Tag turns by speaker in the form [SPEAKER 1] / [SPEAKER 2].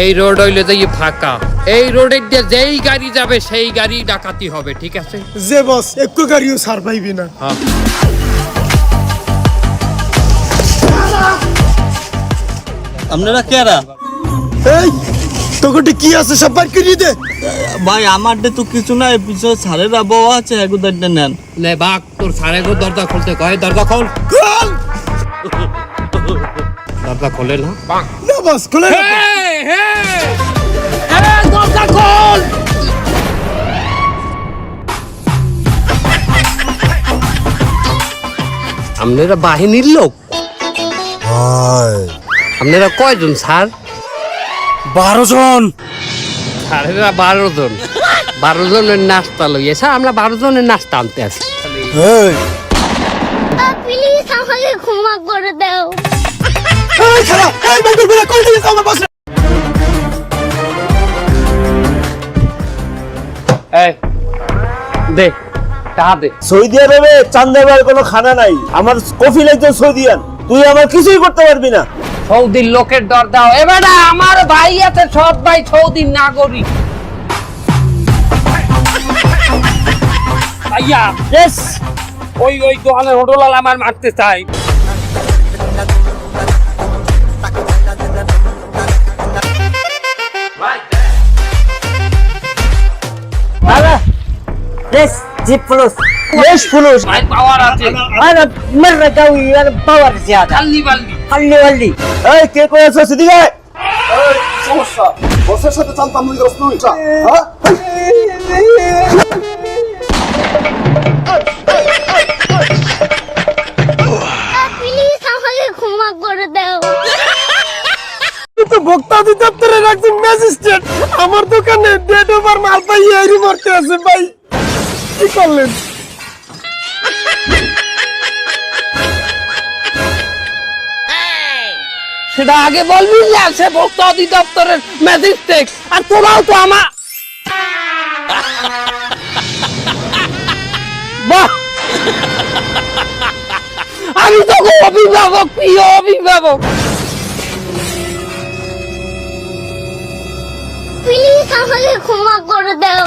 [SPEAKER 1] এই রোড হইলে যে ফাঁকা এই রোডের দিয়ে যেই গাড়ি যাবে সেই গাড়ি ডাকাতি হবে ঠিক আছে?
[SPEAKER 2] যে বস একটু গাড়িও সার পাইবি না।
[SPEAKER 1] হ্যাঁ।
[SPEAKER 3] আপনারা কেরা?
[SPEAKER 2] এই তোকে কি আছে সব বাইর করিয়ে দে।
[SPEAKER 3] ভাই আমার তো কিছু নাই পিছনে সারেরা বউ আছে এগুদারটা নেন।
[SPEAKER 1] লে বাক তোর সাড়ে গো দরজা খুলতে কয়? দরজা খোল।
[SPEAKER 2] খোল!
[SPEAKER 1] দরজা খোলে না?
[SPEAKER 2] না বস খুলে দে।
[SPEAKER 1] হেই! দরজা খোল আপনারা বাহিনীর লোক। আপনারা কয়জন স্যার?
[SPEAKER 2] বারো জন।
[SPEAKER 1] স্যারেরা বারো জন। বারো জনের নাস্তা লইয়ে স্যার আমরা বারো জনের নাস্তা আনতে আসি
[SPEAKER 4] প্লিজ আমাকে ক্ষমা করে দাও।
[SPEAKER 2] এই খারাপ এই আমার বস
[SPEAKER 1] দে টাকা দে।
[SPEAKER 5] সৌদি আরবে চান্দাবার কোনো খানা নাই। আমার কফিল একজন সৌদিয়ান। তুই আমার কিছুই করতে পারবি না।
[SPEAKER 1] সৌদির লোকের দর দাও। এবারে আমার ভাই আছে সব ভাই সৌদির নাগরিক। ভাইয়া ওই ওই দোকানের হোটেল আমার মারতে চাই
[SPEAKER 5] ইয়েস জিপ ফুলুস ইয়েস ফুলুস
[SPEAKER 1] ভাই পাওয়ার আছে।
[SPEAKER 5] আরে মাররা যাওই আর পাওয়ার জিয়াদা।
[SPEAKER 1] খাল্লি বাল্লি
[SPEAKER 5] হাল্লি হাল্লি এই কে কই আছো
[SPEAKER 2] সমস্যা। বসের সাথে চালতাম মুই দোস্ত হ্যাঁ? ভোক্তা অধিদপ্তরে রাখছি ম্যাজিস্ট্রেট। আমার দোকানে ডেট ওভার মাল পাইয়ে মরতে আছে ভাই। করলেন
[SPEAKER 1] সেটা আগে বলবি না সে ভোক্তা অধিদপ্তরের ম্যাজিস্ট্রেট আর তোরাও তো আমার বাহ! আমি তো অভিভাবক প্রিয় অভিভাবক।
[SPEAKER 4] প্লিজ আমাকে ক্ষমা করে দাও।